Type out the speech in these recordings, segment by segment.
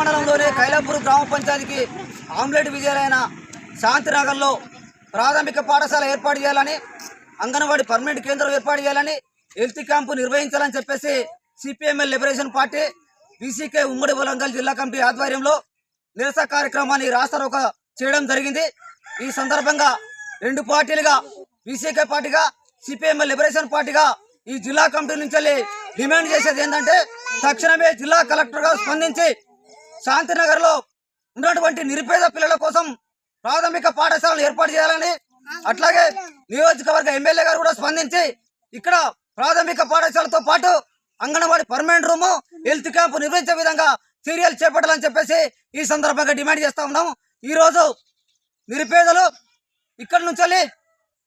గ్రామ పంచాయతీకి ఆమ్లెట్ విజయాలైన శాంతినగర్లో ప్రాథమిక పాఠశాల ఏర్పాటు చేయాలని అంగన్వాడీ పర్మనెంట్ కేంద్రం ఏర్పాటు చేయాలని హెల్త్ క్యాంపు నిర్వహించాలని చెప్పేసి సిపిఎంఎల్ లిబరేషన్ పార్టీ బీసీకే ఉమ్మడి వలంగల్ జిల్లా కమిటీ ఆధ్వర్యంలో నిరసన కార్యక్రమాన్ని రాష్ట్ర ఒక చేయడం జరిగింది. ఈ సందర్భంగా రెండు పార్టీలుగా బీసీకే పార్టీగా సిపిఎంఎల్ లిబరేషన్ పార్టీగా ఈ జిల్లా కమిటీ నుంచి వెళ్ళి డిమాండ్ చేసేది ఏంటంటే తక్షణమే జిల్లా కలెక్టర్ గారు స్పందించి శాంతినగర్లో ఉన్నటువంటి నిరుపేద పిల్లల కోసం ప్రాథమిక పాఠశాలలు ఏర్పాటు చేయాలని అట్లాగే నియోజకవర్గ ఎమ్మెల్యే గారు కూడా స్పందించి ఇక్కడ ప్రాథమిక పాఠశాలతో పాటు anganwadi permanent room health camp నిర్వహించే విధంగా చర్యలు చేపట్టాలని చెప్పేసి ఈ సందర్భంగా డిమాండ్ చేస్తా ఉన్నాం. ఈ రోజు నిరుపేదలు ఇక్కడ నుంచి వెళ్ళి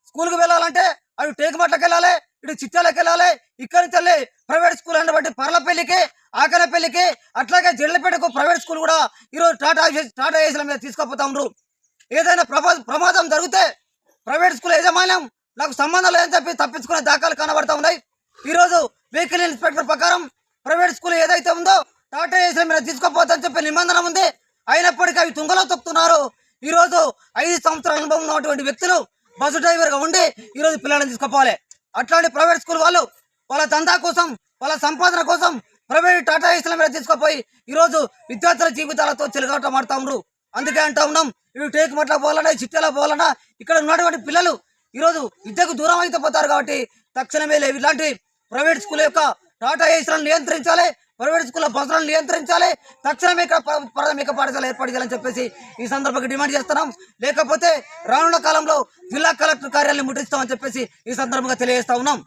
స్కూల్కి వెళ్ళాలంటే అవి టేకుమట్లకి వెళ్ళాలి ఇటు చిట్టాలకు వెళ్ళాలి ఇక్కడి నుంచి వెళ్ళి ప్రైవేట్ స్కూల్ అన్నబట్టి పర్లపల్లికి ఆకలపల్లికి అట్లాగే జల్లపేటకు ప్రైవేట్ స్కూల్ కూడా ఈరోజు టాటా టాటా ఏసీల మీద తీసుకుపోతా ఏదైనా ప్రమా ప్రమాదం జరిగితే ప్రైవేట్ స్కూల్ యజమాన్యం నాకు సంబంధం లేదని చెప్పి తప్పించుకునే దాఖలు కనబడతా ఉన్నాయి. ఈరోజు వెహికల్ ఇన్స్పెక్టర్ ప్రకారం ప్రైవేట్ స్కూల్ ఏదైతే ఉందో టాటా ఏసీల మీద తీసుకోపోతుందని చెప్పి నిబంధన ఉంది. అయినప్పటికీ అవి తుంగలో తొక్కుతున్నారు. ఈరోజు ఐదు సంవత్సరాల అనుభవం ఉన్నటువంటి వ్యక్తులు బస్సు డ్రైవర్గా ఉండి ఈరోజు పిల్లల్ని తీసుకుపోవాలి. అట్లాంటి ప్రైవేట్ స్కూల్ వాళ్ళు వాళ్ళ దందా కోసం వాళ్ళ సంపాదన కోసం ప్రైవేట్ టాటా ఏసీల మీద తీసుకుపోయి ఈరోజు విద్యార్థుల జీవితాలతో చెలగాట మాడుతా ఉన్నారు అందుకే అంటా ఉన్నాం ఇవి టేక్ మట్ల పోవాలన్నా చిట్టెల పోవాలన్నా ఇక్కడ ఉన్నటువంటి పిల్లలు ఈరోజు విద్యకు దూరం అయితే పోతారు కాబట్టి తక్షణమే లేవు ఇలాంటి ప్రైవేట్ స్కూల్ యొక్క టాటా ఏసీలను నియంత్రించాలి ప్రైవేట్ స్కూల్ బస్సులను నియంత్రించాలి. తక్షణమే ఇక్కడ ప్రాథమిక పాఠశాల ఏర్పాటు చేయాలని చెప్పేసి ఈ సందర్భంగా డిమాండ్ చేస్తున్నాం. లేకపోతే రానున్న కాలంలో జిల్లా కలెక్టర్ కార్యాలయం ముట్టిస్తామని చెప్పేసి ఈ సందర్భంగా తెలియజేస్తా ఉన్నాం.